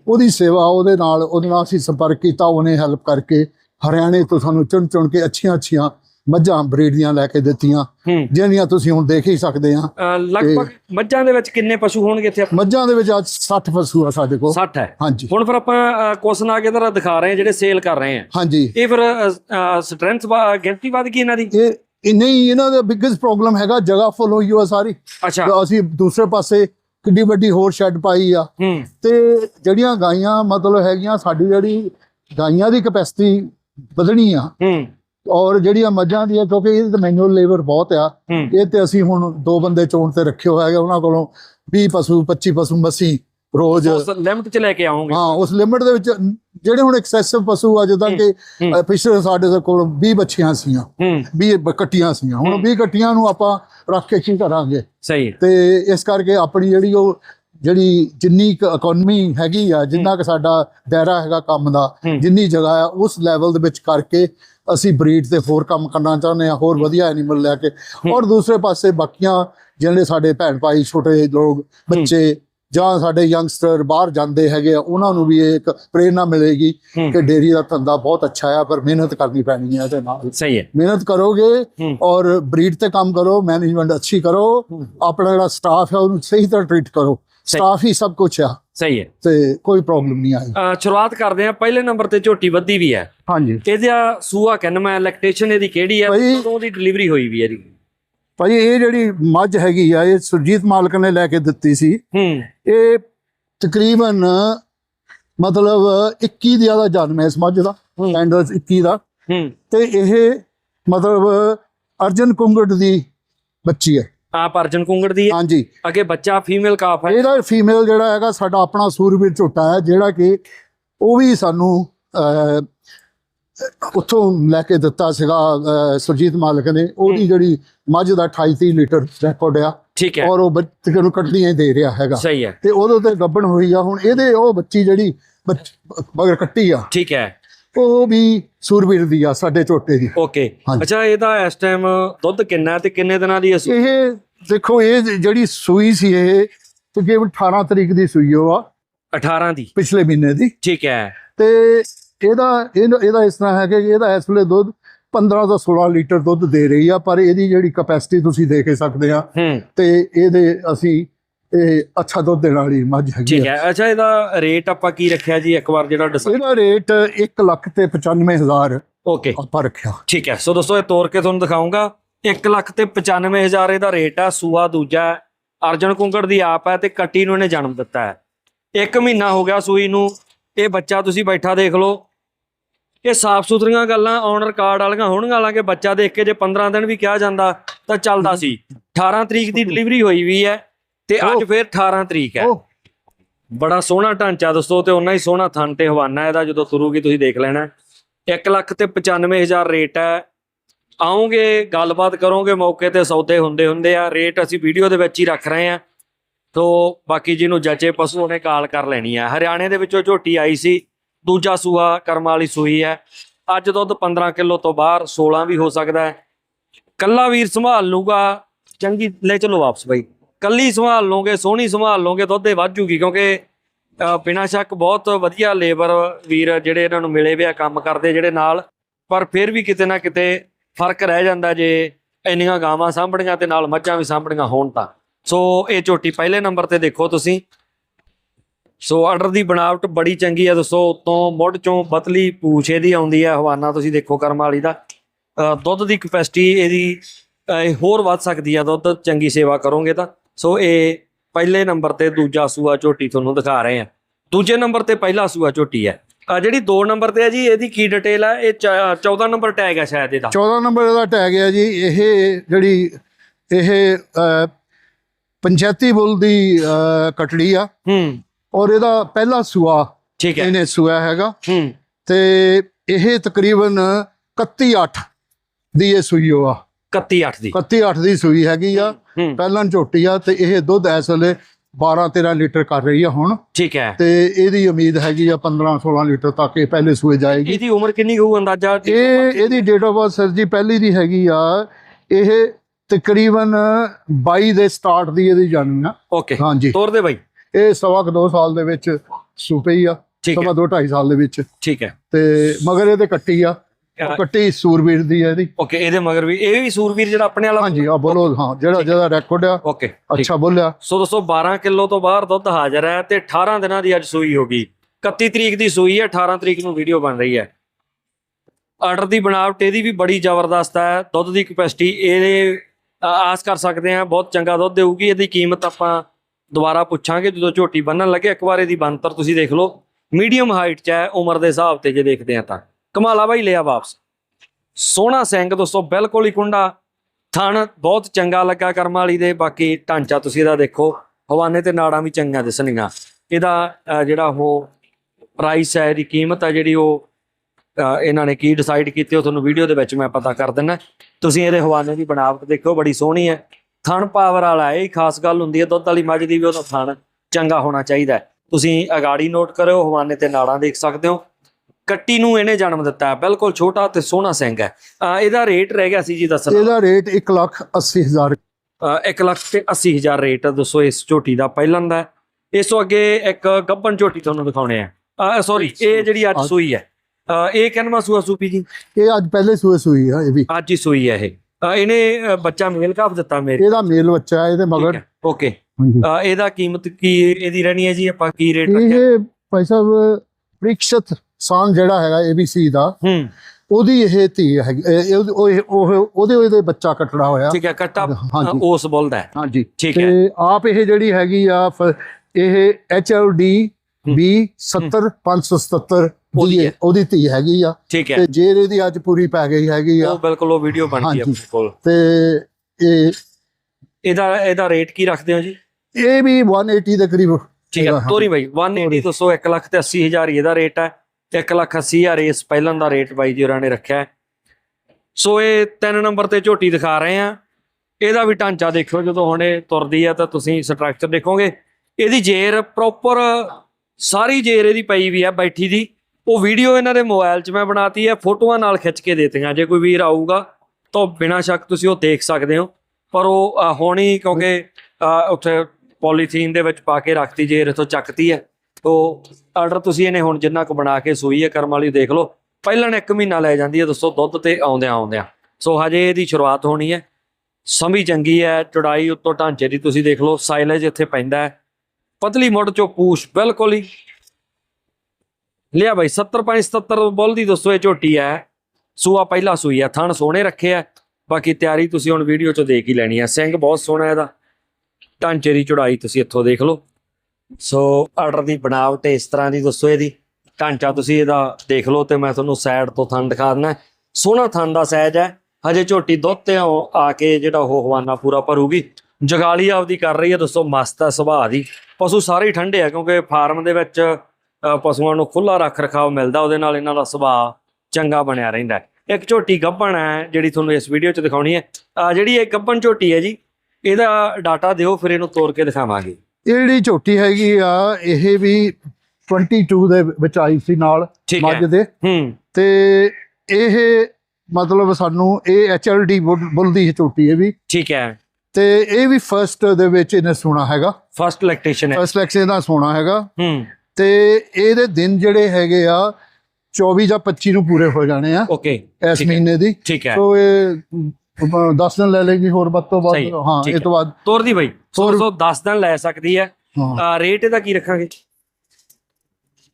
ਉਹਦੀ ਸੇਵਾ ਉਹਦੇ ਨਾਲ ਉਹਦੇ ਨਾਲ ਅਸੀਂ ਸੰਪਰਕ ਕੀਤਾ ਉਹਨੇ ਹੈਲਪ ਕਰਕੇ ਹਰਿਆਣੇ ਤੋਂ ਸਾਨੂੰ ਚੁਣ ਚੁਣ ਕੇ ਅੱਛੀਆਂ ਅੱਛੀਆਂ ਮੱਝਾਂ ਬਰੀਡ ਦੀਆਂ ਲੈ ਕੇ ਦਿੱਤੀਆਂ ਜਿਹੜੀਆਂ ਤੁਸੀਂ ਹੁਣ ਦੇਖ ਹੀ ਸਕਦੇ ਆ। ਲਗਭਗ ਮੱਝਾਂ ਦੇ ਵਿੱਚ ਕਿੰਨੇ ਪਸ਼ੂ ਹੋਣਗੇ ਇੱਥੇ ਮੱਝਾਂ ਦੇ ਵਿੱਚ ਅੱਜ 60 ਪਸ਼ੂ ਆ ਸਾਡੇ ਕੋਲ। 60 ਹੈ। ਹਾਂਜੀ। ਹੁਣ ਫਿਰ ਆਪਾਂ ਕੁਐਸਚਨ ਆ ਕੇ ਤਰ੍ਹਾਂ ਦਿਖਾ ਰਹੇ ਹਾਂ ਜਿਹੜੇ ਸੇਲ ਕਰ ਰਹੇ ਹਾਂ ਹਾਂਜੀ। ਇਹ ਫਿਰ ਸਟਰੈਂਥ ਗਿਣਤੀ ਵੱਧ ਗਈ ਇਹਨਾਂ ਦੀ? ਇਹ ਨਹੀਂ ਇਹਨਾਂ ਦਾ ਬਿਗੇਸਟ ਪ੍ਰੋਬਲਮ ਹੈਗਾ ਜਗ੍ਹਾ ਫੁੱਲ ਹੋਈ ਹੋਆ ਸਾਰੀ। ਅੱਛਾ। ਅਸੀਂ ਦੂਸਰੇ ਪਾਸੇ ਕਿੱਡੀ ਵੱਡੀ ਹੋਰ ਸ਼ੈੱਡ ਪਾਈ ਆ। ਤੇ ਜਿਹੜੀਆਂ ਗਾਈਆਂ ਮਤਲਬ ਹੈਗੀਆਂ ਸਾਡੀ ਜਿਹੜੀ ਗਾਈਆਂ ਦੀ ਕਪੈਸਿਟੀ ਵਧਣੀ ਆ। ਔਰ ਜਿਹੜੀਆਂ ਮੱਝਾਂ ਦੀਆਂ ਕਿਉਂਕਿ ਇਹ ਤਾਂ ਮੈਨੂਅਲ ਲੇਬਰ ਬਹੁਤ ਆ। ਇਹ ਤੇ ਅਸੀਂ ਹੁਣ ਦੋ ਬੰਦੇ ਚੋਣ ਤੇ ਰੱਖੇ ਹੋਏ ਹੈਗੇ ਉਹਨਾਂ ਕੋਲੋਂ 20 ਪਸ਼ੂ 25 ਪਸ਼ੂ ਮਸੀਂ ਰੋਜ਼। ਉਸ ਲਿਮਟ ਚ ਲੈ ਕੇ ਆਉਂਗੇ ਹਾਂ ਉਸ ਲਿਮਟ ਦੇ ਵਿੱਚ ਜਿਹੜੇ ਹੁਣ ਐਕਸੈਸਿਵ ਪਸ਼ੂ ਆ ਜਿੱਦਾਂ ਕਿ ਪਿਛਲੇ ਸਾਡੇ ਕੋਲ 20 ਬੱਚੀਆਂ ਸੀਆਂ। ਹੂੰ। 20 ਬ- ਕੱਟੀਆਂ ਸੀਆਂ। ਹੁਣ 20 ਕੱਟੀਆਂ ਨੂੰ ਆਪਾਂ ਰੱਖ ਕੇ ਕੀ ਕਰਾਂਗੇ? ਸਹੀ ਤੇ ਇਸ ਕਰਕੇ ਆਪਣੀ ਜਿਹੜੀ ਉਹ ਜਿਹੜੀ ਜਿੰਨੀ ਕੁ ਇਕਨੋਮੀ ਹੈਗੀ ਆ ਜਿੰਨਾ ਕਿ ਸਾਡਾ ਦਾਇਰਾ ਹੈਗਾ ਕੰਮ ਦਾ। ਜਿੰਨੀ ਜਗ੍ਹਾ ਆ ਉਸ ਲੈਵਲ ਦੇ ਵਿੱਚ ਕਰਕੇ ਅਸੀਂ ਬਰੀਡ ਤੇ ਹੋਰ ਕੰਮ ਕਰਨਾ ਚਾਹੁੰਦੇ ਆ ਹੋਰ ਵਧੀਆ ਐਨੀਮਲ ਲੈ ਕੇ। ਔਰ ਦੂਸਰੇ ਪਾਸੇ ਬਾਕੀਆਂ ਜਿਹੜੇ ਸਾਡੇ ਭੈਣ ਭਾਈ ਛੋਟੇ ਲੋਕ ਬੱਚੇ ਜਾਂ ਸਾਡੇ ਯੰਗਸਟਰ ਬਾਹਰ ਜਾਂਦੇ ਹੈਗੇ ਆ ਉਹਨਾਂ ਨੂੰ ਵੀ ਇਹ ਇੱਕ ਪ੍ਰੇਰਣਾ ਮਿਲੇਗੀ। ਕਿ ਡੇਰੀ ਦਾ ਧੰਦਾ ਬਹੁਤ ਅੱਛਾ ਆ ਪਰ ਮਿਹਨਤ ਕਰਨੀ ਪੈਣੀ ਹੈ ਇਹਦੇ ਨਾਲ। ਸਹੀ ਹੈ। ਮਿਹਨਤ ਕਰੋਗੇ। ਔਰ ਬਰੀਡ ਤੇ ਕੰਮ ਕਰੋ ਮੈਨੇਜਮੈਂਟ ਅੱਛੀ ਕਰੋ। ਆਪਣਾ ਜਿਹੜਾ ਸਟਾਫ ਹੈ ਉਹਨੂੰ ਸਹੀ ਤਰ੍ਹਾਂ ਟ੍ਰੀਟ ਕਰੋ। ਸਟਾਫ ਹੀ ਸਭ ਕੁਝ ਆ। ਸਹੀ ਹੈ। ਤੇ ਕੋਈ ਪ੍ਰੋਬਲਮ ਨਹੀਂ ਆਈ। ਸ਼ੁਰੂਆਤ ਕਰਦੇ ਹਾਂ ਪਹਿਲੇ ਨੰਬਰ ਤੇ ਝੋਟੀ ਵੱਧੀ ਵੀ ਹੈ। ਹਾਂਜੀ। ਇਹਦਾ ਸੂਆ ਕਿੰਨਾ ਹੈ ਲੈਕਟੇਸ਼ਨ ਇਹਦੀ ਕਿਹੜੀ ਹੈ? ਕਦੋਂ ਦੀ ਡਿਲੀਵਰੀ ਹੋਈ ਵੀ ਹੈ ਇਹਦੀ? ਭਾਈ ਇਹ ਜਿਹੜੀ ਮੱਝ ਹੈਗੀ ਆ ਇਹ ਸੁਰਜੀਤ ਮਾਲਕ ਨੇ ਲੈ ਕੇ ਦਿੱਤੀ ਸੀ। ਹੂੰ। ਇਹ ਤਕਰੀਬਨ ਮਤਲਬ 21 ਦੀ ਦਾ ਜਨਮ ਹੈ ਇਸ ਮੱਝ ਦਾ। ਐਂਡ 21 ਦਾ। ਹੂੰ। ਤੇ ਇਹ ਮਤਲਬ ਅਰਜਨ ਕੁੰਗੜ ਦੀ ਬੱਚੀ ਹੈ। ਆਪ ਅਰਜਨ ਕੁੰਗੜ ਦੀ ਹੈ? ਹਾਂਜੀ। ਅੱਗੇ ਬੱਚਾ ਫੀਮੇਲ ਕਾਫ ਹੈ? ਇਹਦਾ ਫੀਮੇਲ ਜਿਹੜਾ ਹੈਗਾ ਸਾਡਾ ਆਪਣਾ ਸੂਰਬੀਰ ਝੋਟਾ ਹੈ ਜਿਹੜਾ ਕਿ ਉਹ ਵੀ ਸਾਨੂੰ ਉੱਥੋਂ ਲੈ ਕੇ ਦਿੱਤਾ ਸੀਗਾ ਸੁਰਜੀਤ ਮਾਲਕ ਨੇ। ਉਹਦੀ ਜਿਹੜੀ ਮੱਝ ਦਾ 28 30 ਲੀਟਰ ਰੈਕੋਰਡ ਆ ਠੀਕ ਹੈ। ਔਰ ਉਹ ਬੱਚੇ ਨੂੰ ਕੱਟਦੀਆਂ ਹੀ ਦੇ ਰਿਹਾ ਹੈਗਾ। ਸਹੀ ਹੈ। ਤੇ ਉਹਦੇ ਤੇ ਗੱਬਣ ਹੋਈ ਆ। ਹੁਣ ਇਹਦੇ ਉਹ ਬੱਚੀ ਜਿਹੜੀ ਮਗਰ ਕੱਟੀ ਆ। ਠੀਕ ਹੈ। ਉਹ ਵੀ ਸੂਰਬੀਰ ਦੀ ਆ ਸਾਡੇ ਝੋਟੇ ਦੀ। ਓਕੇ। ਅੱਛਾ ਇਹਦਾ ਇਸ ਟਾਈਮ ਦੁੱਧ ਕਿੰਨਾ ਤੇ ਕਿੰਨੇ ਦਿਨਾਂ ਦੀ ਹੈ ਸੂ- ਇਹ ਦੇਖੋ ਇਹ ਜਿਹੜੀ ਸੂਈ ਸੀ ਇਹ ਤਕਰੀਬਨ 18 ਤਰੀਕ ਦੀ ਸੂਈ ਉਹ ਆ। 18 ਦੀ। ਪਿਛਲੇ ਮਹੀਨੇ ਦੀ। ਠੀਕ ਹੈ। ਤੇ ਇਹਦਾ ਇਹਦਾ ਇਸ ਤਰ੍ਹਾਂ ਹੈ ਕਿ ਇਹਦਾ ਇਸ ਵੇਲੇ ਦੁੱਧ 15 ਤੋਂ 16 ਲੀਟਰ ਦੁੱਧ ਦੇ ਰਹੀ ਆ ਪਰ ਇਹਦੀ ਜਿਹੜੀ ਕਪੈਸਿਟੀ ਤੁਸੀਂ ਦੇਖ ਸਕਦੇ ਆ ਤੇ ਇਹਦੇ ਅਸੀਂ ਇਹ ਅੱਛਾ ਦੁੱਧ ਦੇਣ ਵਾਲੀ ਮੱਝ ਹੈਗੀ ਠੀਕ ਹੈ। ਅੱਛਾ ਇਹਦਾ ਰੇਟ ਆਪਾਂ ਕੀ ਰੱਖਿਆ ਜੀ? ਇੱਕ ਵਾਰ ਜਿਹੜਾ ਡਿਸਾਈਡ ਇਹਦਾ ਰੇਟ 1 ਲੱਖ ਤੇ 95000 ਓਕੇ ਆਪਾਂ ਰੱਖਿਆ। ਠੀਕ ਹੈ। ਸੋ ਦੋਸਤੋ ਇਹ ਤੋੜ ਕੇ ਤੁਹਾਨੂੰ ਦਿਖਾਉਂਗਾ 1 ਲੱਖ ਤੇ 95000 ਇਹਦਾ ਰੇਟ ਆ ਸੂਆ ਦੂਜਾ। ਅਰਜਨ ਕੁੰਗੜ ਦੀ ਆਪ ਹੈ ਤੇ ਕੱਟੀ ਨੂੰ ਇਹਨੇ ਜਨਮ ਦਿੱਤਾ ਹੈ। ਇੱਕ ਮਹੀਨਾ ਹੋ ਗਿਆ ਸੂਈ ਨੂੰ। ਇਹ ਬੱਚਾ ਤੁਸੀਂ ਬੈਠਾ ਦੇਖ ਲਓ। ਇਹ ਸਾਫ਼ ਸੁਥਰੀਆਂ ਗੱਲਾਂ ਔਨ ਰਿਕਾਰਡ ਵਾਲੀਆਂ ਹੋਣਗੀਆਂ ਹਾਲਾਂਕਿ ਬੱਚਾ ਦੇਖ ਕੇ ਜੇ 15 ਦਿਨ ਵੀ ਕਿਹਾ ਜਾਂਦਾ ਤਾਂ ਚੱਲਦਾ ਸੀ। 18 ਤਰੀਕ ਦੀ ਡਿਲੀਵਰੀ ਹੋਈ ਵੀ ਹੈ ਤੇ ਅੱਜ ਫੇਰ 18 ਤਰੀਕ ਹੈ। ਬੜਾ ਸੋਹਣਾ ਢਾਂਚਾ ਦੋਸਤੋ ਤੇ ਉਨਾ ਹੀ ਸੋਹਣਾ ਥਣ ਤੇ ਹਵਾਨਾ ਇਹਦਾ ਜਦੋਂ ਤੁਰੂਗੀ ਤੁਸੀਂ ਦੇਖ ਲੈਣਾ। 1 ਲੱਖ ਤੇ 95000 ਰੇਟ ਹੈ। ਆਉਂਗੇ ਗੱਲਬਾਤ ਕਰੋਗੇ ਮੌਕੇ ਤੇ ਸੌਦੇ ਹੁੰਦੇ ਹੁੰਦੇ ਆ। ਰੇਟ ਅਸੀਂ ਵੀਡੀਓ ਦੇ ਵਿੱਚ ਹੀ ਰੱਖ ਰਹੇ ਆ ਤੋ ਬਾਕੀ ਜਿਹਨੂੰ ਜੱਚੇ ਪਸ਼ੂ ਉਹਨੇ ਕਾਲ ਕਰ ਲੈਣੀ ਆ। ਹਰਿਆਣੇ ਦੇ ਵਿੱਚੋਂ ਝੋਟੀ ਆਈ ਸੀ। ਦੂਜਾ ਸੂਆ ਕਰਮ ਵਾਲੀ ਸੂਈ ਹੈ। ਅੱਜ ਦੁੱਧ 15 ਕਿਲੋ ਤੋਂ ਬਾਹਰ 16 ਵੀ ਹੋ ਸਕਦਾ ਹੈ। ਕੱਲਾ ਵੀਰ ਸੰਭਾਲ ਲੂਗਾ ਚੰਗੀ, ਲੈ ਚਲੋ ਵਾਪਸ ਬਾਈ। ਕੱਲੀ ਸੰਭਾਲ ਲਓਗੇ ਸੋਹਣੀ ਸੰਭਾਲ ਲਓਗੇ ਦੁੱਧ ਦੇ ਵੱਧ ਜੂਗੀ ਕਿਉਂਕਿ ਬਿਨਾਂ ਸ਼ੱਕ ਬਹੁਤ ਵਧੀਆ ਲੇਬਰ ਵੀਰ ਜਿਹੜੇ ਇਹਨਾਂ ਨੂੰ ਮਿਲੇ ਵੇ ਕੰਮ ਕਰਦੇ ਜਿਹੜੇ ਨਾਲ। ਪਰ ਫਿਰ ਵੀ ਕਿਤੇ ਨਾ ਕਿਤੇ ਫ਼ਰਕ ਰਹਿ ਜਾਂਦਾ ਜੇ ਇੰਨੀਆਂ ਗਾਵਾਂ ਸਾਂਭਣੀਆਂ ਤੇ ਨਾਲ ਮੱਝਾਂ ਵੀ ਸਾਂਭਣੀਆਂ ਹੋਣ ਤਾਂ। ਸੋ ਇਹ ਝੋਟੀ ਪਹਿਲੇ ਨੰਬਰ ਤੇ ਦੇਖੋ ਤੁਸੀਂ। ਸੋ ਆਰਡਰ ਦੀ ਬਣਾਵਟ ਬੜੀ ਚੰਗੀ ਹੈ ਦੋਸਤੋ ਉਤੋਂ ਮੁੱਢ ਚੋਂ ਪਤਲੀ ਪੂਛ ਇਹਦੀ ਆਉਂਦੀ ਹੈ ਹਵਾਨਾ ਤੁਸੀਂ ਦੇਖੋ ਕਰਮ ਵਾਲੀ ਦਾ। ਦੁੱਧ ਦੀ ਕਪੈਸਿਟੀ ਇਹਦੀ ਇਹ ਹੋਰ ਵੱਧ ਸਕਦੀ ਹੈ ਦੁੱਧ ਚੰਗੀ ਸੇਵਾ ਕਰੋਗੇ ਤਾਂ। ਸੋ ਇਹ ਪਹਿਲੇ ਨੰਬਰ ਤੇ ਦੂਜਾ ਸੂਆ ਝੋਟੀ ਤੁਹਾਨੂੰ ਦਿਖਾ ਰਹੇ ਆ। ਦੂਜੇ ਨੰਬਰ ਤੇ ਪਹਿਲਾ ਸੂਆ ਝੋਟੀ ਹੈ ਆ ਜਿਹੜੀ 2 ਨੰਬਰ ਤੇ ਹੈ ਜੀ ਇਹਦੀ ਕੀ ਡਿਟੇਲ ਹੈ ਇਹ 14 ਨੰਬਰ ਟੈਗ ਹੈ ਸ਼ਾਇਦ ਇਹਦਾ। 14 ਨੰਬਰ ਇਹਦਾ ਟੈਗ ਹੈ ਜੀ ਇਹ ਜਿਹੜੀ ਇਹ ਪੰਚਾਇਤੀ ਬੁੱਲ ਦੀ ਕਟੜੀ ਆ। ਹੂੰ। ਔਰ ਇਹਦਾ ਪਹਿਲਾ ਸੂਆ ਠੀਕ ਹੈ। ਇਹਨੇ ਸੂਆ ਹੈਗਾ। ਹੂੰ। ਤੇ ਇਹ ਤਕਰੀਬਨ 31 8 ਦੀ ਇਹ ਸੂਈ ਹੋਆ 31 8 ਦੀ। 31 8 ਦੀ ਸੂਈ ਹੈਗੀ ਆ। ਪਹਿਲਾਂ ਝੋਟੀ ਆ ਤੇ ਇਹ ਦੁੱਧ ਇਸ ਵੇਲੇ 12 13 ਲੀਟਰ ਕਰ ਰਹੀ ਆ ਹੁਣ। ਠੀਕ ਹੈ। ਤੇ ਇਹਦੀ ਉਮੀਦ ਹੈਗੀ ਆ 15 16 ਲੀਟਰ ਤੱਕ ਇਹ ਪਹਿਲੇ ਸੂਏ ਜਾਏਗੀ। ਇਹਦੀ ਉਮਰ ਕਿੰਨੀ ਹੋਊ ਅੰਦਾਜ਼ਾ? ਇਹ ਇਹਦੀ ਡੇਟ ਆਫ ਬਰਥ ਸਰ ਜੀ ਪਹਿਲੀ ਦੀ ਹੈਗੀ ਆ। ਇਹ ਤਕਰੀਬਨ 22 ਦੇ ਸਟਾਰਟ ਦੀ ਇਹਦੀ ਜਾਣੀ ਆ। ਓਕੇ। ਹਾਂਜੀ। ਤੋਰ ਦੇ ਬਾਈ। ਇਹ ਸਵਾ ਕੁ ਦੋ ਸਾਲ ਦੇ ਵਿੱਚ ਸੂਪਈ ਆ ਠੀਕ ਹੈ। ਸਵਾ ਦੋ ਢਾਈ ਸਾਲ ਦੇ ਵਿੱਚ। ਠੀਕ ਹੈ। ਤੇ ਮਗਰ ਇਹਦੇ ਕੱਟੀ ਆ ਉਹ ਕੱਟੀ ਸੂਰਬੀਰ ਦੀ ਆ ਇਹਦੀ। ਓਕੇ ਇਹਦੇ ਮਗਰ ਵੀ ਇਹ ਵੀ ਸੂਰਵੀਰ ਜਿਹੜਾ ਆਪਣੇ ਵਾਲਾ? ਹਾਂਜੀ ਆ ਬੋਲੋ ਹਾਂ ਜਿਹੜਾ ਜਿਹਦਾ ਰੈਕੋਰਡ ਆ ਓਕੇ ਅੱਛਾ ਬੋਲਿਆ। ਸੋ ਦੋਸਤੋ 12 ਕਿਲੋ ਤੋਂ ਬਾਹਰ ਦੁੱਧ ਹਾਜ਼ਰ ਹੈ ਤੇ 18 ਦਿਨਾਂ ਦੀ ਅੱਜ ਸੂਈ ਹੋਗੀ 31 ਤਰੀਕ ਦੀ ਸੂਈ ਹੈ 18 ਤਰੀਕ ਨੂੰ ਵੀਡੀਓ ਬਣ ਰਹੀ ਹੈ। ਆਰਡਰ ਦੀ ਬਣਾਵਟ ਇਹਦੀ ਵੀ ਬੜੀ ਜ਼ਬਰਦਸਤ ਹੈ। ਦੁੱਧ ਦੀ ਕਪੈਸਿਟੀ ਇਹਦੇ ਅ, ਆਸ ਕਰ ਸਕਦੇ ਆ ਬਹੁਤ ਚੰਗਾ ਦੁੱਧ ਦੇਊਗੀ। ਇਹਦੀ ਕੀਮਤ ਆਪਾਂ ਦੁਬਾਰਾ ਪੁੱਛਾਂਗੇ ਜਦੋਂ ਝੋਟੀ ਬੰਨਣ ਲੱਗੇ, ਇੱਕ ਵਾਰ ਇਹਦੀ ਬੰਤਰ ਤੁਸੀਂ ਦੇਖ ਲਓ। ਮੀਡੀਅਮ ਹਾਈਟ 'ਚ ਹੈ, ਉਮਰ ਦੇ ਹਿਸਾਬ ਤੇ ਜੇ ਦੇਖਦੇ ਆ ਤਾਂ। ਕਮਾਲਾ ਬਾਈ, ਲਿਆ ਵਾਪਸ। ਸੋਹਣਾ ਸਿੰਘ ਦੋਸਤੋ, ਬਿਲਕੁਲ ਹੀ ਕੁੰਡਾ। ਥਣ ਬਹੁਤ ਚੰਗਾ ਲੱਗਾ ਕਰਮ ਵਾਲੀ ਦੇ, ਬਾਕੀ ਢਾਂਚਾ ਤੁਸੀਂ ਇਹਦਾ ਦੇਖੋ। ਹਵਾਨੇ ਤੇ ਨਾੜਾਂ ਵੀ ਚੰਗੀਆਂ ਦਿਸਣਗੀਆਂ। ਇਹਦਾ ਜਿਹੜਾ ਉਹ ਪ੍ਰਾਈਸ ਹੈ, ਇਹਦੀ ਕੀਮਤ ਹੈ ਜਿਹੜੀ ਉਹ ਇਹਨਾਂ ਨੇ ਕੀ ਡਿਸਾਈਡ ਕੀਤੀ, ਉਹ ਤੁਹਾਨੂੰ ਵੀਡੀਓ ਦੇ ਵਿੱਚ ਮੈਂ ਪਤਾ ਕਰ ਦਿੰਦਾ ਤੁਸੀਂ ਇਹਦੇ ਹਵਾਨੇ ਦੀ ਬਣਾਵਟ ਦੇਖੋ, ਬੜੀ ਸੋਹਣੀ ਹੈ। ਥਣ ਪਾਵਰ ਵਾਲਾ ਹੈ, ਇਹ ਖਾਸ ਗੱਲ ਹੁੰਦੀ ਹੈ ਦੁੱਧ ਵਾਲੀ ਮੱਝ ਦੀ ਵੀ ਉਹਦਾ ਥਣ ਚੰਗਾ ਹੋਣਾ ਚਾਹੀਦਾ ਹੈ। ਤੁਸੀਂ ਅਗਾੜੀ ਨੋਟ ਕਰਿਓ ਹਵਾਨੇ ਤੇ ਨਾੜਾਂ ਦੇਖ ਸਕਦੇ ਹੋ। ਕੱਟੀ ਨੂੰ ਇਹਨੇ ਜਨਮ ਦਿੱਤਾ ਹੈ ਬਿਲਕੁਲ ਛੋਟਾ ਤੇ ਸੋਹਣਾ ਸਿੰਘ ਹੈ। ਇਹਦਾ ਰੇਟ ਰਹਿ ਗਿਆ ਸੀ ਜੀ ਦੱਸਣਾ ਇਹਦਾ ਰੇਟ 1 ਲੱਖ 80 ਹਜ਼ਾਰ। ਅ, ਇੱਕ ਲੱਖ ਤੇ 80 ਹਜ਼ਾਰ ਰੇਟ ਦੱਸੋ ਇਸ ਝੋਟੀ ਦਾ ਪਹਿਲਾਂ ਦਾ। ਹੈ। ਇਸ ਤੋਂ ਅੱਗੇ ਇੱਕ ਗੱਬਨ ਝੋਟੀ ਤੁਹਾਨੂੰ ਦਿਖਾਉਣੇ ਆ। ਸੌਰੀ ਇਹ ਜਿਹੜੀ ਅੱਜ ਸੂਈ ਹੈ। ਇਹ ਕਿੰਨਵਾਂ ਸੂਆ ਸੂਪੀ ਜੀ? ਇਹ ਅੱਜ ਪਹਿਲੇ ਸੂਏ ਸੂਈ ਆ ਇਹ ਵੀ। ਅੱਜ ਹੀ ਸੂਈ ਹੈ ਇਹ। ਇਹਨੇ ਬੱਚਾ ਮੇਲ ਕਾਫ ਦਿੱਤਾ ਮੇਰੇ। ਇਹਦਾ ਮੇਲ ਬੱਚਾ ਹੈ ਇਹਦੇ ਮਗਰ। ਓਕੇ। ਇਹਦਾ ਕੀਮਤ ਕੀ ਇਹਦੀ ਰਹਿਣੀ ਹੈ ਜੀ? ਆਪਾਂ ਕੀ ਰੇਟ ਰੱਖਿਆ? ਇਹ ਭਾਈ ਸਾਹਿਬ ਪ੍ਰੀਕਸ਼ਤ ਸਾਨ ਜਿਹੜਾ ਹੈਗਾ ABC ਦਾ ਹੂੰ। ਉਹਦੀ ਇਹ ਧੀ ਹੈਗੀ ਉਹਦੇ ਉਹਦੇ ਬੱਚਾ ਕੱਟੜਾ ਹੋਇਆ। ਠੀਕ ਹੈ ਕੱਟਾ। ਉਸ ਬੁੱਲ ਦਾ ਹੈ। ਹਾਂਜੀ। ਠੀਕ ਹੈ। ਤੇ ਆਪ ਇਹ ਜਿਹੜੀ ਹੈਗੀ ਆ ਇਹ HLD B 70577 ਉਹਦੀ ਹੈ। ਉਹਦੀ ਧੀ ਹੈਗੀ ਆ। ਠੀਕ ਹੈ। ਤੇ ਜੇਰ ਇਹਦੀ ਅੱਜ ਪੂਰੀ ਪੈ ਗਈ ਹੈਗੀ ਆ। ਉਹ ਬਿਲਕੁਲ ਉਹ ਵੀਡੀਓ ਬਣ ਗਈ ਹਾਂਜੀ। ਆਪਣੇ ਕੋਲ। ਤੇ ਇਹ ਇਹਦਾ ਇਹਦਾ ਰੇਟ ਕੀ ਰੱਖਦੇ ਹੋ ਜੀ? ਇਹ ਵੀ 180 ਦੇ ਕਰੀਬ ਠੀਕ ਹੈ। ਹੈਗਾ, ਹਾਂ। ਤੋਰੀ ਬਾਈ 180 ਤੋਂ 100 1 ਲੱਖ ਤੇ 80 ਹਜ਼ਾਰ ਹੀ ਇਹਦਾ ਰੇਟ ਹੈ 1 ਲੱਖ 80 ਹਜ਼ਾਰ ਇਸ ਪਹਿਲਾਂ ਦਾ ਰੇਟ ਬਾਈ ਜੀ ਹੋਰਾਂ ਨੇ ਰੱਖਿਆ ਹੈ। ਸੋ ਇਹ ਤਿੰਨ ਨੰਬਰ ਤੇ ਝੋਟੀ ਦਿਖਾ ਰਹੇ ਆ ਇਹਦਾ ਵੀ ਢਾਂਚਾ ਦੇਖਿਓ ਜਦੋਂ ਹੁਣੇ ਤੁਰਦੀ ਆ ਤਾਂ ਤੁਸੀਂ ਸਟਰਕਚਰ ਦੇਖੋਗੇ। ਇਹਦੀ ਜੇਰ ਪ੍ਰੋਪਰ ਸਾਰੀ ਜੇਰ ਇਹਦੀ ਪਈ ਵੀ ਆ ਬੈਠੀ ਦੀ। ਉਹ ਵੀਡੀਓ ਇਹਨਾਂ ਦੇ ਮੋਬਾਈਲ 'ਚ ਮੈਂ ਬਣਾਤੀ ਹੈ ਫੋਟੋਆਂ ਨਾਲ ਖਿੱਚ ਕੇ ਦੇਤੀਆਂ। ਜੇ ਕੋਈ ਵੀਰ ਆਊਗਾ ਤਾਂ ਬਿਨਾਂ ਸ਼ੱਕ ਤੁਸੀਂ ਉਹ ਦੇਖ ਸਕਦੇ ਹੋ। ਪਰ ਉਹ ਅ, ਹੋਣੀ ਕਿਉਂਕਿ ਉੱਥੇ ਪੋਲੀਥੀਨ ਦੇ ਵਿੱਚ ਪਾ ਕੇ ਰੱਖਤੀ ਜੇ ਇਥੋਂ ਚੱਕਤੀ ਹੈ ਉਹ ਆਰਡਰ ਤੁਸੀਂ ਇਹਨੇ ਹੁਣ ਜਿੰਨਾ ਕੁ ਬਣਾ ਕੇ ਸੂਈ ਹੈ ਕਰਮ ਵਾਲੀ ਦੇਖ ਲਓ। ਪਹਿਲਾਂ ਇੱਕ ਮਹੀਨਾ ਲੈ ਜਾਂਦੀ ਹੈ ਦੱਸੋ ਦੁੱਧ ਤੇ ਆਉਂਦਿਆਂ ਆਉਂਦਿਆਂ। ਸੋ ਹਜੇ ਇਹਦੀ ਸ਼ੁਰੂਆਤ ਹੋਣੀ ਹੈ। ਸਮੀ ਚੰਗੀ ਹੈ ਚੜਾਈ ਉੱਤੋਂ ਢਾਂਚੇ ਦੀ ਤੁਸੀਂ ਦੇਖ ਲਓ ਸਾਈਲੇਜ ਇੱਥੇ ਪੈਂਦਾ ਹੈ। ਪਤਲੀ ਮੁੱਢ ਚੋਂ ਪੂਛ ਬਿਲਕੁਲ ਹੀ ਲਿਆ ਬਾਈ 70 ਪੰਜ 77 ਬੁੱਲ ਦੀ ਦੋਸਤੋ ਇਹ ਝੋਟੀ ਹੈ। ਸੂਆ ਪਹਿਲਾ ਸੂਈ ਹੈ, ਥਣ ਸੋਹਣੇ ਰੱਖੇ ਆ ਬਾਕੀ ਤਿਆਰੀ ਤੁਸੀਂ ਹੁਣ ਵੀਡੀਓ 'ਚ ਦੇਖ ਹੀ ਲੈਣੀ ਹੈ। ਸਿੰਘ ਬਹੁਤ ਸੋਹਣਾ ਇਹਦਾ। ਢਾਂਚੇ ਦੀ ਚੜਾਈ ਤੁਸੀਂ ਇੱਥੋਂ ਦੇਖ ਲਓ। ਸੋ ਆਰਡਰ ਦੀ ਬਣਾਵਟ ਇਸ ਤਰ੍ਹਾਂ ਦੀ ਦੱਸੋ ਇਹਦੀ। ਢਾਂਚਾ ਤੁਸੀਂ ਇਹਦਾ ਦੇਖ ਲਓ ਤੇ ਮੈਂ ਤੁਹਾਨੂੰ ਸਾਈਡ ਤੋਂ ਥਣ ਦਿਖਾ ਦਿੰਦਾ। ਸੋਹਣਾ ਥਣ ਦਾ ਸਾਈਜ਼ ਹੈ। ਹਜੇ ਝੋਟੀ ਦੁੱਧ ਤੇ ਆ ਕੇ ਜਿਹੜਾ ਉਹ ਹਵਾਨਾ ਪੂਰਾ ਭਰੂਗੀ। ਜਗਾਲੀ ਆਪਦੀ ਕਰ ਰਹੀ ਹੈ ਦੋਸਤੋ ਮਸਤ ਹੈ ਸੁਭਾਅ ਦੀ। ਪਸ਼ੂ ਸਾਰੇ ਠੰਡੇ ਆ ਕਿਉਂਕਿ ਫਾਰਮ ਦੇ ਵਿੱਚ ਪਸ਼ੂਆਂ ਨੂੰ ਖੁੱਲਾ ਰੱਖ ਰਖਾਵ ਮਿਲਦਾ ਉਹਦੇ ਨਾਲ ਇਹਨਾਂ ਦਾ ਸੁਭਾਅ ਚੰਗਾ ਬਣਿਆ ਰਹਿੰਦਾ ਹੈ। ਇੱਕ ਝੋਟੀ ਗੱਭਣ ਹੈ ਜਿਹੜੀ ਤੁਹਾਨੂੰ ਇਸ ਵੀਡੀਓ 'ਚ ਦਿਖਾਉਣੀ ਹੈ। ਆ ਜਿਹੜੀ ਇਹ ਗੱਭਣ ਝੋਟੀ ਹੈ ਜੀ ਇਹਦਾ ਡਾਟਾ ਦਿਓ ਫਿਰ ਇਹਨੂੰ ਤੋੜ ਕੇ ਦਿਖਾਵਾਂਗੇ। ਇਹ ਜਿਹੜੀ ਝੋਟੀ ਹੈਗੀ ਆ ਇਹ ਵੀ 22 ਦੇ ਵਿੱਚ ਆਈ ਸੀ ਨਾਲ ਮੱਝ ਹੈ। ਦੇ। ਹੂੰ। ਤੇ ਇਹ ਮਤਲਬ ਸਾਨੂੰ ਇਹ HLD ਬੁੱਲ ਬੁੱਲ ਦੀ ਝੋਟੀ ਹੈ ਵੀ। ਠੀਕ ਹੈ। ਤੇ ਇਹ ਵੀ ਫਰਸਟ ਦੇ ਵਿੱਚ ਇਹਨੇ ਸੋਣਾ ਹੈਗਾ। ਫਸਟ ਇਲੈਕਟ੍ਰੀਸ਼ੀਅਨ ਹੈ। ਫਰਸਟ ਲੈਕਚਰ ਦਾ ਸੋਣਾ ਹੈਗਾ। ਹੂੰ। ਤੇ ਇਹਦੇ ਦਿਨ ਜਿਹੜੇ ਹੈਗੇ ਆ 24 ਜਾਂ 25 ਨੂੰ ਪੂਰੇ ਹੋ ਜਾਣੇ ਆ। ਓਕੇ ਇਸ। ਮਹੀਨੇ ਦੀ। ਠੀਕ ਹੈ। ਸੋ ਇਹ 10 ਦਿਨ ਲੈ ਲੇਗੀ ਹੋਰ ਵੱਧ ਤੋਂ ਵੱਧ ਹਾਂ ਇਹ ਤੋਂ ਬਾਅਦ। ਤੋਰ ਦੀ ਬਾਈ ਤੋਰ- 110 ਦਿਨ ਲੈ ਸਕਦੀ ਹੈ। ਰੇਟ ਇਹਦਾ ਕੀ ਰੱਖਾਂਗੇ?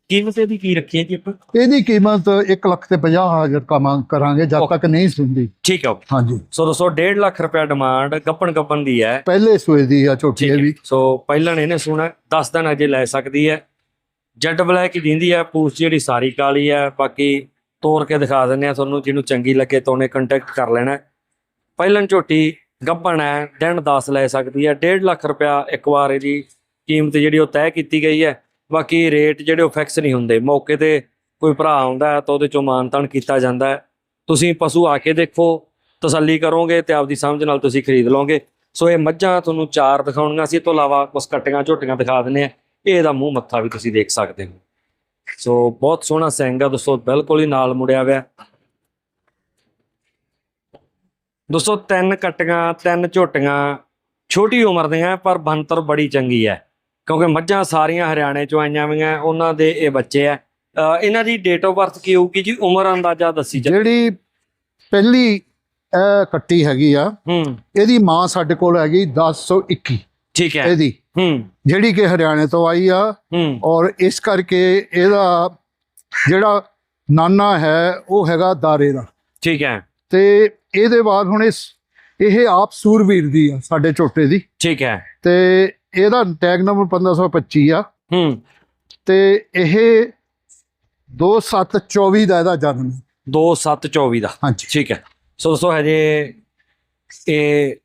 ਕੀਮਤ ਇਹਦੀ ਕੀ ਰੱਖੀ ਹੈ ਜੀ ਆਪਾਂ? ਇਹਦੀ ਕੀਮਤ 1 ਲੱਖ ਤੇ 50 ਹਜ਼ਾਰ ਕਮਾਂ ਕਰਾਂਗੇ ਜਦ ਤੱਕ ਨਹੀਂ ਸੁਣਦੀ। ਠੀਕ ਹੈ ਹਾਂਜੀ। ਸੋ ਦੋਸਤੋ 1.5 ਲੱਖ ਰੁਪਏ ਡਿਮਾਂਡ ਗੱਪਣ ਗੱਪਣ ਦੀ ਹੈ। ਪਹਿਲੇ ਸੂਏ ਦੀ ਆ ਇਹ ਹੈ। ਵੀ। ਸੋ ਪਹਿਲਾਂ ਇਹਨੇ ਸੁਣਾ 10 ਦਿਨ ਅਜੇ ਲੈ ਸਕਦੀ ਹੈ। ਜੈਡ ਬਲੈਕ ਹੀ ਦਿੰਦੀ ਹੈ ਪੂਛ ਜਿਹੜੀ ਸਾਰੀ ਕਾਲੀ ਹੈ ਬਾਕੀ ਤੋੜ ਕੇ ਦਿਖਾ ਦਿੰਨੇ ਆ ਤੁਹਾਨੂੰ, ਜਿਹਨੂੰ ਚੰਗੀ ਲੱਗੇ ਤਾਂ ਉਹਨੇ ਕੰਟੈਕਟ ਕਰ ਲੈਣਾ। ਹੈ। ਪਹਿਲਾਂ ਝੋਟੀ ਗੱਭਣ ਹੈ, ਦਿਨ 10 ਲੈ ਸਕਦੀ ਹੈ 1.5 ਲੱਖ ਰੁਪਇਆ ਇੱਕ ਵਾਰ ਇਹਦੀ ਕੀਮਤ ਜਿਹੜੀ ਉਹ ਤੈਅ ਕੀਤੀ ਗਈ ਹੈ। ਬਾਕੀ ਰੇਟ ਜਿਹੜੇ ਉਹ ਫਿਕਸ ਨਹੀਂ ਹੁੰਦੇ, ਮੌਕੇ ਤੇ ਕੋਈ ਭਰਾ ਆਉਂਦਾ ਤਾਂ ਉਹਦੇ ਚੋਂ ਮਾਨਤਾਨ ਕੀਤਾ ਜਾਂਦਾ ਹੈ। ਤੁਸੀਂ ਪਸ਼ੂ ਆ ਕੇ ਦੇਖੋ, ਤਸੱਲੀ ਕਰੋਗੇ ਤੇ ਆਪਦੀ ਸਮਝ ਨਾਲ ਤੁਸੀਂ ਖਰੀਦ ਲਓਗੇ। ਸੋ ਇਹ ਮੱਝਾਂ ਤੁਹਾਨੂੰ ਚਾਰ ਦਿਖਾਉਣੀਆਂ ਸੀ ਇਹ ਤੋਂ ਇਲਾਵਾ ਕੁਝ ਕੱਟੀਆਂ ਝੋਟੀਆਂ ਦਿਖਾ ਦਿੰਨੇ ਆ। ਇਹ ਇਹਦਾ ਮੂੰਹ ਮੱਥਾ ਵੀ ਤੁਸੀਂ ਦੇਖ ਸਕਦੇ ਹੋ। ਸੋ ਬਹੁਤ ਸੋਹਣਾ ਸਿੰਘ ਆ ਦੋਸਤੋ ਬਿਲਕੁਲ ਹੀ ਨਾਲ ਮੁੜਿਆ ਹੋਇਆ। ਦੋਸਤੋ ਤਿੰਨ ਕਟੀਆਂ ਤਿੰਨ ਝੋਟੀਆਂ ਛੋਟੀ ਉਮਰ ਦੀਆਂ ਪਰ ਬੰਤਰ ਬੜੀ ਚੰਗੀ ਹੈ। ਕਿਉਂਕਿ ਮੱਝਾਂ ਸਾਰੀਆਂ ਹਰਿਆਣੇ ਚੋਂ ਆਈਆਂ ਹੋਈਆਂ ਉਹਨਾਂ ਦੇ ਇਹ ਬੱਚੇ ਆ ਇਹਨਾਂ ਦੀ ਡੇਟ ਆਫ ਬਰਥ ਕੀ ਹੋਊਗੀ ਜੀ? ਉਮਰ ਅੰਦਾਜ਼ਾ ਦੱਸੀ ਜਾ ਜਿਹੜੀ ਪਹਿਲੀ ਕੱਟੀ ਹੈਗੀ ਆ ਹੂੰ। ਇਹਦੀ ਮਾਂ ਸਾਡੇ ਕੋਲ ਹੈਗੀ 1021 ਠੀਕ ਹੈ। ਇਹਦੀ। ਹੂੰ। ਜਿਹੜੀ ਕਿ ਹਰਿਆਣੇ ਤੋਂ ਆਈ ਆ ਹੂੰ। ਔਰ ਇਸ ਕਰਕੇ ਇਹਦਾ ਜਿਹੜਾ ਨਾਨਾ ਹੈ ਉਹ ਹੈਗਾ ਦਾਰੇ ਦਾ। ਠੀਕ ਹੈ। ਤੇ ਇਹਦੇ ਬਾਅਦ ਹੁਣ ਇਸ ਇਹ ਆਪ ਸੂਰਵੀਰ ਦੀ ਆ ਸਾਡੇ ਝੋਟੇ ਦੀ। ਠੀਕ ਹੈ। ਤੇ ਇਹਦਾ ਟੈਗ ਨੰਬਰ 1525 ਆ। ਹੂੰ। ਤੇ ਇਹ 2724 ਦਾ ਇਹਦਾ ਜਨਮ ਹੈ। 2724 ਦਾ। ਹਾਂਜੀ। ਠੀਕ ਹੈ। ਸੋ ਦੋਸਤੋ ਹਜੇ ਇਹ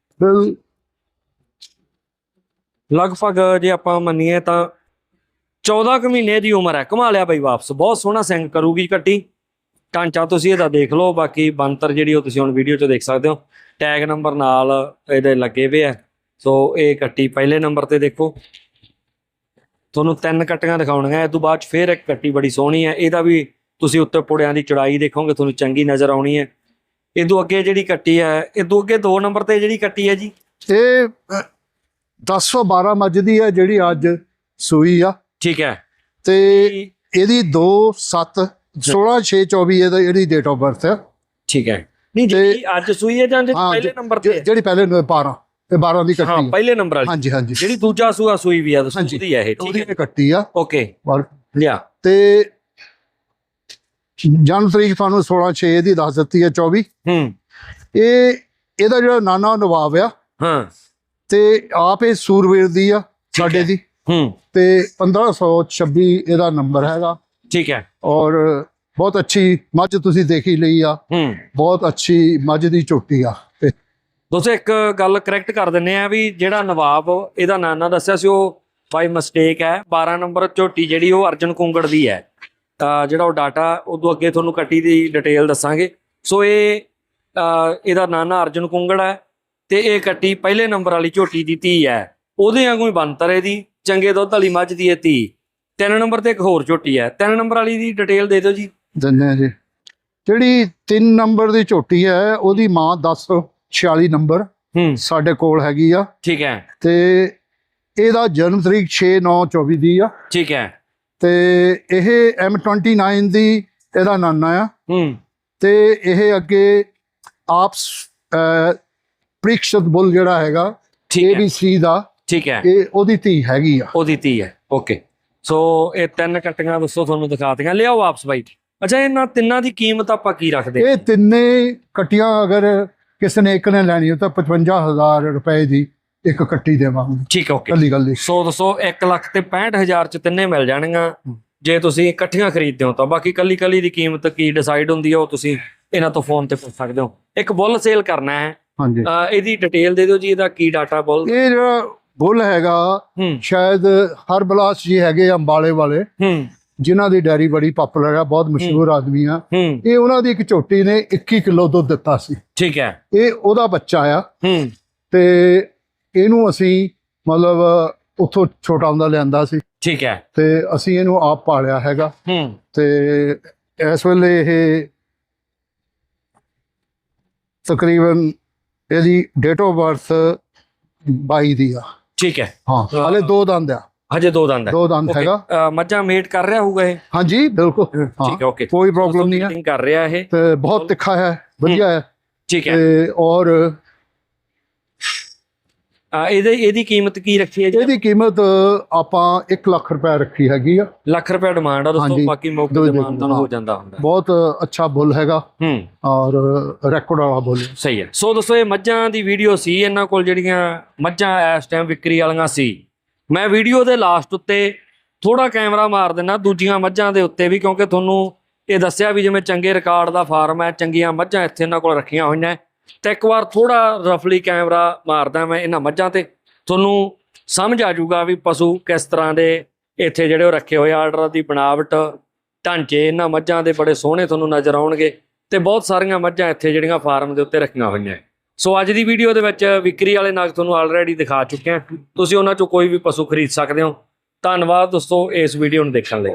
ਲਗਭਗ ਜੇ ਆਪਾਂ ਮੰਨੀਏ ਤਾਂ 14 ਕੁ ਮਹੀਨੇ ਦੀ ਉਮਰ ਹੈ। ਕਮਾ ਲਿਆ ਬਈ ਵਾਪਸ। ਬਹੁਤ ਸੋਹਣਾ ਸਿੰਗ ਕਰੂਗੀ ਕੱਟੀ। ਢਾਂਚਾ ਤੁਸੀਂ ਇਹਦਾ ਦੇਖ ਲਓ। ਬਾਕੀ ਬੰਤਰ ਜਿਹੜੀ ਉਹ ਤੁਸੀਂ ਹੁਣ ਵੀਡੀਓ 'ਚ ਦੇਖ ਸਕਦੇ ਹੋ। ਟੈਗ ਨੰਬਰ ਨਾਲ ਇਹਦੇ ਲੱਗੇ ਹੋਏ ਆ। ਸੋ ਇਹ ਕੱਟੀ ਪਹਿਲੇ ਨੰਬਰ ਤੇ ਦੇਖੋ। ਤੁਹਾਨੂੰ ਤਿੰਨ ਕੱਟੀਆਂ ਦਿਖਾਉਣੀਆਂ। ਇਸ ਤੋਂ ਬਾਅਦ 'ਚ ਫਿਰ ਇੱਕ ਕੱਟੀ ਬੜੀ ਸੋਹਣੀ ਹੈ। ਇਹਦਾ ਵੀ ਤੁਸੀਂ ਉੱਤੇ ਪੁੜਿਆਂ ਦੀ ਚੜਾਈ ਦੇਖੋਗੇ। ਤੁਹਾਨੂੰ ਚੰਗੀ ਨਜ਼ਰ ਆਉਣੀ ਹੈ। ਇਹ ਤੋਂ ਅੱਗੇ ਜਿਹੜੀ ਕੱਟੀ ਹੈ ਇਹ ਤੋਂ ਅੱਗੇ 2 ਨੰਬਰ ਤੇ ਜਿਹੜੀ ਕੱਟੀ ਹੈ ਜੀ। ਇਹ 1012 ਮੱਝ ਦੀ ਹੈ ਜਿਹੜੀ ਅੱਜ ਸੂਈ ਆ। ਠੀਕ ਹੈ। ਤੇ ਇਹਦੀ 2 7 16 6 24 ਇਹਦਾ ਜਿਹੜੀ ਡੇਟ ਆਫ ਬਰਥ ਹੈ ਠੀਕ ਹੈ। ਨਹੀਂ ਜਿਹੜੀ ਅੱਜ ਸੂਈ ਹੈ ਜਾਂ ਪਹਿਲੇ ਜ- ਨੰਬਰ ਤੇ? ਜੇ- ਜਿਹੜੀ ਪਹਿਲੇ ਨੂੰ 12 ਇਹ 12 ਦੀ ਕੱਟੀ ਹੈ ਪਹਿਲੇ ਨੰਬਰ ਵਾਲੀ। ਹਾਂਜੀ ਹਾਂਜੀ। ਜਿਹੜੀ ਦੂਜਾ ਸੂਆ ਸੂਈ ਵੀ ਆ ਦੱਸੋ ਹਾਂਜੀ। ਉਹਦੀ ਹੈ ਇਹ ਠੀਕ ਹੈ। ਕੱਟੀ ਆ। ਓਕੇ। ਲਿਆ। ਤੇ ਜਨਮ ਤਰੀਕ ਤੁਹਾਨੂੰ 16 6 ਦੀ ਦੱਸ ਦਿੱਤੀ ਹੈ 24 ਹੂੰ। ਇਹ ਇਹਦਾ ਜਿਹੜਾ ਨਾਨਾ ਨਵਾਬ ਆ ਹਾਂ। ਤੇ ਆਪ ਇਹ ਸੂਰਵੀਰ ਦੀ ਆ ਸਾਡੇ ਦੀ। ਹੂੰ। ਤੇ 1526 ਇਹਦਾ ਨੰਬਰ ਹੈਗਾ। ਠੀਕ ਹੈ। ਔਰ ਬਹੁਤ ਅੱਛੀ ਮੱਝ ਤੁਸੀਂ ਦੇਖੀ ਲਈ ਆ। ਹੂੰ। ਬਹੁਤ ਅੱਛੀ ਮੱਝ ਦੀ ਝੋਟੀ ਆ। ਤੇ ਦੋਸਤੋ ਇੱਕ ਗੱਲ ਕਰੈਕਟ ਕਰ ਦਿੰਨੇ ਆ ਵੀ ਜਿਹੜਾ ਨਵਾਬ ਇਹਦਾ ਨਾਨਾ ਦੱਸਿਆ ਸੀ ਉਹ ਬਾਈ ਮਿਸਟੇਕ ਹੈ। 12 ਨੰਬਰ ਝੋਟੀ ਜਿਹੜੀ ਉਹ ਅਰਜਨ ਕੁੰਗੜ ਦੀ ਹੈ। ਤਾਂ ਜਿਹੜਾ ਉਹ ਡਾਟਾ ਉਦੋਂ ਅੱਗੇ ਤੁਹਾਨੂੰ ਕੱਟੀ ਦੀ ਡਿਟੇਲ ਦੱਸਾਂਗੇ। ਸੋ ਇਹ ਇਹਦਾ ਨਾਨਾ ਅਰਜਨ ਕੁੰਗੜ ਹੈ। ਤੇ ਇਹ ਕੱਟੀ ਪਹਿਲੇ ਨੰਬਰ ਵਾਲੀ ਝੋਟੀ ਦੀ ਧੀ ਹੈ। ਉਹਦੇ ਵਾਂਗੂ ਹੀ ਬੰਤਰ ਇਹਦੀ। ਚੰਗੇ ਦੁੱਧ ਵਾਲੀ ਮੱਝ ਦੀ ਇਹ ਧੀ। ਤਿੰਨ ਨੰਬਰ ਤੇ ਇੱਕ ਹੋਰ ਝੋਟੀ ਹੈ। ਤਿੰਨ ਨੰਬਰ ਵਾਲੀ ਦੀ ਡਿਟੇਲ ਦੇ ਦਿਓ ਜੀ। ਆ ਜੀ। ਜਿਹੜੀ 3 ਨੰਬਰ ਦੀ ਝੋਟੀ ਹੈ ਉਹਦੀ ਮਾਂ 1046 ਨੰਬਰ ਹੂੰ। ਸਾਡੇ ਕੋਲ ਹੈਗੀ ਆ। ਠੀਕ ਹੈ। ਤੇ ਇਹਦਾ ਜਨਮ ਤਰੀਕ 6/9/24 ਦੀ ਆ। ਠੀਕ ਹੈ। ਤੇ ਇਹ M29 ਦੀ ਇਹਦਾ ਨਾਨਾ ਆ। ਹੂੰ। ਤੇ ਇਹ ਅੱਗੇ ਆਪ ਪ੍ਰੀਕਸ਼ਤ ਬੁੱਲ ਜਿਹੜਾ ਹੈਗਾ ABC ਦਾ ਠੀਕ ਹੈ। ਇਹ ਉਹਦੀ ਧੀ ਹੈਗੀ ਆ। ਉਹਦੀ ਧੀ ਹੈ। ਓਕੇ ਸੋ ਇਹ ਤਿੰਨ ਕੱਟੀਆਂ ਦੱਸੋ ਤੁਹਾਨੂੰ ਦਿਖਾਤੀਆਂ ਲਿਆਓ ਵਾਪਸ ਬਾਈ। ਅੱਛਾ ਇਹਨਾਂ ਤਿੰਨਾਂ ਦੀ ਕੀਮਤ ਆਪਾਂ ਕੀ ਰੱਖਦੇ? ਇਹ ਤਿੰਨੇ ਕਟੀਆਂ ਅਗਰ ਕਿਸੇ ਨੇ ਇੱਕ ਨੇ ਲੈਣੀ ਹੋ ਤਾਂ 55000 ਰੁਪਏ ਦੀ ਇੱਕ ਕੱਟੀ ਦੇਵਾਂਗੇ। ਠੀਕ ਹੈ ਓਕੇ ਕੱਲੀ ਕੱਲੀ ਸੋ ਦੱਸੋ 1 ਲੱਖ ਤੇ 65000 ਚ ਤਿੰਨੇ ਮਿਲ ਜਾਣਗੀਆਂ। ਜੇ ਤੁਸੀਂ ਇਕੱਠੀਆਂ ਖਰੀਦਦੇ ਹੋ ਤਾਂ ਬਾਕੀ ਕੱਲੀ ਕੱਲੀ ਦੀ ਕੀਮਤ ਕੀ ਡਿਸਾਈਡ ਹੁੰਦੀ ਹੈ ਉਹ ਤੁਸੀਂ ਇਹਨਾਂ ਤੋਂ ਫੋਨ ਤੇ ਪੁੱਛ ਸਕਦੇ ਹੋ। ਇੱਕ ਬੁੱਲ ਸੇਲ ਕਰਨਾ ਹੈ। ਹਾਂਜੀ। ਇਹਦੀ ਡਿਟੇਲ ਦੇ ਦਿਓ ਜੀ ਇਹਦਾ ਕੀ ਡਾਟਾ ਬੁੱਲ ਇਹ ਜਿਹੜਾ ਬੁੱਲ ਹੈਗਾ ਸ਼ਾਇਦ ਹਰਬਲਾਸ ਜੀ ਹੈਗੇ ਅੰਬਾਲੇ ਵਾਲੇ ਹੂੰ। ਜਿਨ੍ਹਾਂ ਦੀ ਡੈਰੀ ਬੜੀ ਪਪੂਲਰ ਹੈ ਬਹੁਤ ਮਸ਼ਹੂਰ ਆਦਮੀ ਆ ਇਹ ਉਹਨਾਂ ਦੀ ਇੱਕ ਝੋਟੀ ਨੇ 21 ਕਿਲੋ ਦੁੱਧ ਦਿੱਤਾ ਸੀ। ਠੀਕ ਹੈ। ਇਹ ਉਹਦਾ ਬੱਚਾ ਆ। ਹੂੰ। ਤੇ ਇਹਨੂੰ ਅਸੀਂ ਮਤਲਬ ਉੱਥੋਂ ਛੋਟਾ ਹੁੰਦਾ ਲਿਆਂਦਾ ਸੀ। ਠੀਕ ਹੈ। ਤੇ ਅਸੀਂ ਇਹਨੂੰ ਆਪ ਪਾਲਿਆ ਹੈਗਾ। ਹੂੰ। ਤੇ ਇਸ ਵੇਲੇ ਇਹ ਤਕਰੀਬਨ ਇਹਦੀ ਡੇਟ ਆਫ ਬਰਥ 22 ਦੀ ਆ। ਠੀਕ ਹੈ। ਹਾਂ ਹਲੇ ਦੋ ਦੰਦ ਆ। ਹਜੇ ਦੋ ਦੰਦ ਹੈ। ਦੋ ਦੰਦ ਹੈਗਾ। ਮੱਝਾਂ ਮੇਟ ਕਰ ਰਿਹਾ ਹੋਊਗਾ ਇਹ? ਹਾਂਜੀ ਬਿਲਕੁਲ। ਠੀਕ ਹੈ ਓਕੇ ਕੋਈ ਪ੍ਰੋਬਲਮ ਨਹੀਂ ਹੈ। ਕਰ ਰਿਹਾ ਇਹ। ਤੇ ਬਹੁਤ ਤਿੱਖਾ ਹੈ ਵਧੀਆ ਹੈ। ਠੀਕ ਹੈ। ਤੇ ਔਰ ਇਹਦੇ ਇਹਦੀ ਕੀਮਤ ਕੀ ਰੱਖੀ ਹੈ ਜੀ? ਇਹਦੀ ਕੀਮਤ ਆਪਾਂ 1 ਲੱਖ ਰੁਪਏ ਰੱਖੀ ਹੈਗੀ ਆ। ਲੱਖ ਰੁਪਏ ਡਿਮਾਂਡ ਆ ਦੋਸਤੋ। ਬਾਕੀ ਮੌਕੇ ਤੇ ਮਾਨਤਾਨ ਹੋ। ਜਾਂਦਾ ਹੁੰਦਾ। ਬਹੁਤ ਅੱਛਾ ਬੁੱਲ ਹੈਗਾ। ਹੂੰ। ਔਰ ਰੈਕੋਰਡ ਵਾਲਾ ਬੁੱਲ। ਸਹੀ ਹੈ। ਸੋ ਦੋਸਤੋ ਇਹ ਮੱਝਾਂ ਦੀ ਵੀਡੀਓ ਸੀ। ਇਹਨਾਂ ਕੋਲ ਜਿਹੜੀਆਂ ਮੱਝਾਂ ਇਸ ਟਾਈਮ ਵਿਕਰੀ ਵਾਲੀਆਂ ਸੀ। ਮੈਂ ਵੀਡੀਓ ਦੇ ਲਾਸਟ ਉੱਤੇ ਥੋੜਾ ਕੈਮਰਾ ਮਾਰ ਦਿੰਨਾ ਦੂਜੀਆਂ ਮੱਝਾਂ ਦੇ ਉੱਤੇ ਵੀ ਕਿਉਂਕਿ ਤੁਹਾਨੂੰ ਇਹ ਦੱਸਿਆ ਵੀ ਜਿਵੇਂ ਚੰਗੇ ਰਿਕਾਰਡ ਦਾ ਫਾਰਮ ਹੈ ਚੰਗੀਆਂ ਮੱਝਾਂ ਇੱਥੇ ਇਹਨਾਂ ਕੋਲ ਰੱਖੀਆਂ ਹੋਈਆਂ। ਤੇ ਇੱਕ ਵਾਰ ਥੋੜਾ ਰਫਲੀ ਕੈਮਰਾ ਮਾਰਦਾ ਮੈਂ ਇਹਨਾਂ ਮੱਝਾਂ ਤੇ। ਤੁਹਾਨੂੰ ਸਮਝ ਆ ਜਾਊਗਾ ਵੀ ਪਸ਼ੂ ਕਿਸ ਤਰ੍ਹਾਂ ਦੇ ਇੱਥੇ ਜਿਹੜੇ ਉਹ ਰੱਖੇ ਹੋਏ ਆਰਡਰ ਦੀ ਬਣਾਵਟ, ਢਾਂਚੇ, ਇਹਨਾਂ ਮੱਝਾਂ ਦੇ ਬੜੇ ਸੋਹਣੇ ਤੁਹਾਨੂੰ ਨਜ਼ਰ ਆਉਣਗੇ ਤੇ ਬਹੁਤ ਸਾਰੀਆਂ ਮੱਝਾਂ ਇੱਥੇ ਜਿਹੜੀਆਂ ਫਾਰਮ ਦੇ ਉੱਤੇ ਰੱਖੀਆਂ ਹੋਈਆਂ। ਸੋ ਅੱਜ ਦੀ ਵੀਡੀਓ ਦੇ ਵਿੱਚ ਵਿਕਰੀ ਵਾਲੇ ਨਾਗ ਤੁਹਾਨੂੰ ਆਲਰੇਡੀ ਦਿਖਾ ਚੁੱਕੇ ਹਾਂ। ਤੁਸੀਂ ਉਹਨਾਂ ਚੋਂ ਕੋਈ ਵੀ ਪਸ਼ੂ ਖਰੀਦ ਸਕਦੇ ਹੋ। ਧੰਨਵਾਦ ਦੋਸਤੋ ਇਸ ਵੀਡੀਓ ਨੂੰ ਦੇਖਣ ਲਈ।